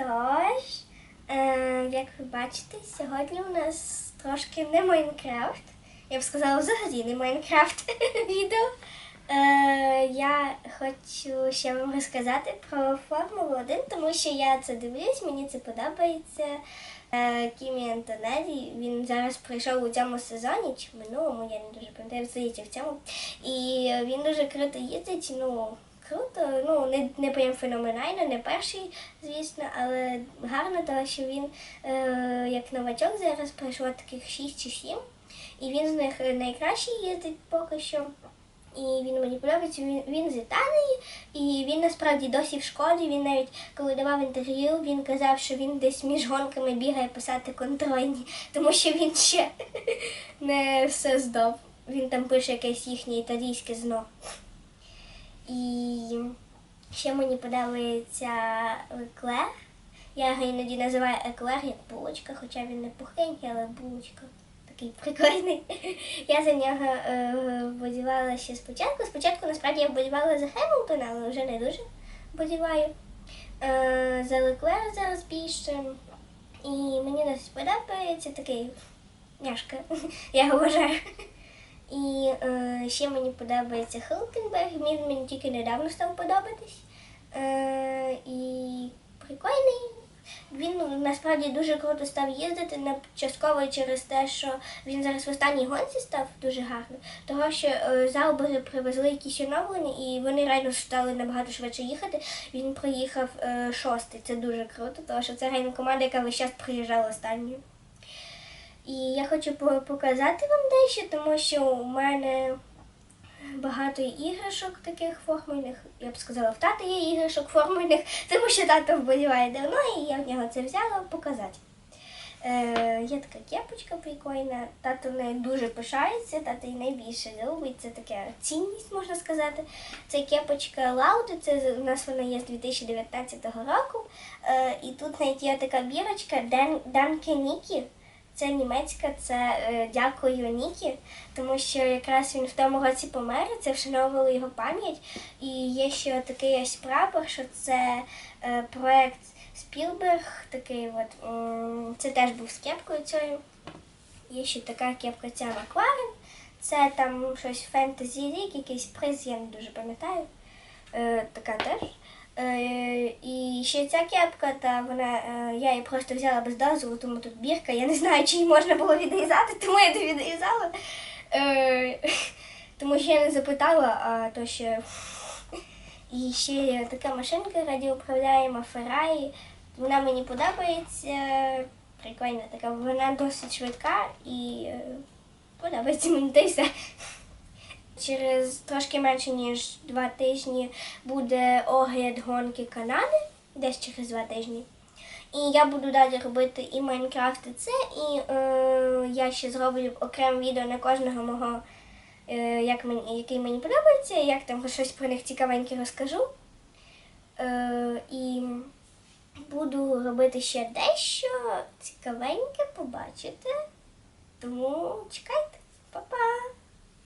Тож, е, як ви бачите, сьогодні у нас трошки не Майнкрафт. Я б сказала, взагалі не Майнкрафт відео. Е, я хочу ще вам розказати про Формулу 1, тому що я це дивлюсь, мені це подобається. Е, Кімі Антонелі, він зараз прийшов у цьому сезоні, чи в минулому, я не дуже пам'ятаю, здається, в цьому. І він дуже круто їздить, ну, круто, ну, не, не прям феноменально, не перший, звісно, але гарно, тому що він е, як новачок зараз пройшло таких 6 чи 7. І він з них найкращий їздить поки що. І він мені подобається. Він, він з Італії, і він насправді досі в школі. Він навіть коли давав інтерв'ю, він казав, що він десь між гонками бігає писати контрольні, тому що він ще не все здав. Він там пише якесь їхнє італійське зно. І ще мені подобається еклер. Я його іноді називаю еклер як булочка, хоча він не пухенький, але булочка такий прикольний. Я за нього е, вболівала ще спочатку. Спочатку насправді я вболівала за Хемілтона, але вже не дуже вболіваю. Е, за Леклера зараз більше. І мені досить подобається такий няшка, я вважаю. І е, ще мені подобається Хилкенберг, він мені тільки недавно став подобатись. Е, і прикольний. Він ну, насправді дуже круто став їздити, на частково через те, що він зараз в останній гонці став дуже гарно. Того, що е, Заубери привезли якісь оновлення, і вони реально стали набагато швидше їхати. Він приїхав е, шостий. Це дуже круто, тому що це реально команда, яка весь час приїжджала останньою. І я хочу показати вам дещо, тому що у мене багато іграшок таких формульних. Я б сказала, в тата є іграшок формульних, тому що тато вболіває давно, і я в нього це взяла показати. Е, є така кепочка прикольна, тато в нею дуже пишається, тато її найбільше любить. Це така цінність, можна сказати. Це кепочка Лауди, це у нас вона є з 2019 року. Е, і тут навіть є така бірочка Дан, Данке Нікі. Це німецька, це е, дякую Нікі, тому що якраз він в тому році помер, це вшановували його пам'ять. І є ще такий ось прапор, що це е, проект Спілберг, такий от, це теж був з кепкою цією. Є ще така кепка ця Макларен. Це там щось фентезі рік, якийсь приз, я не дуже пам'ятаю. Е, така теж. І ще ця кепка, та вона, е, я її просто взяла без дозволу, тому тут бірка. Я не знаю, чи її можна було відрізати, тому я не відрізала. Е, тому що я не запитала, а то ще. І ще така машинка радіоуправляєма Ferrari. Вона мені подобається. Прикольна така, вона досить швидка і е, подобається мені та все. Через трошки менше ніж два тижні буде огляд гонки Канади, десь через два тижні. І я буду далі робити і Майнкрафт, і це, і е, я ще зроблю окреме відео на кожного мого, е, як мені, який мені подобається, як там щось про них цікавеньке розкажу. Е, і буду робити ще дещо цікавеньке, побачите. Тому чекайте.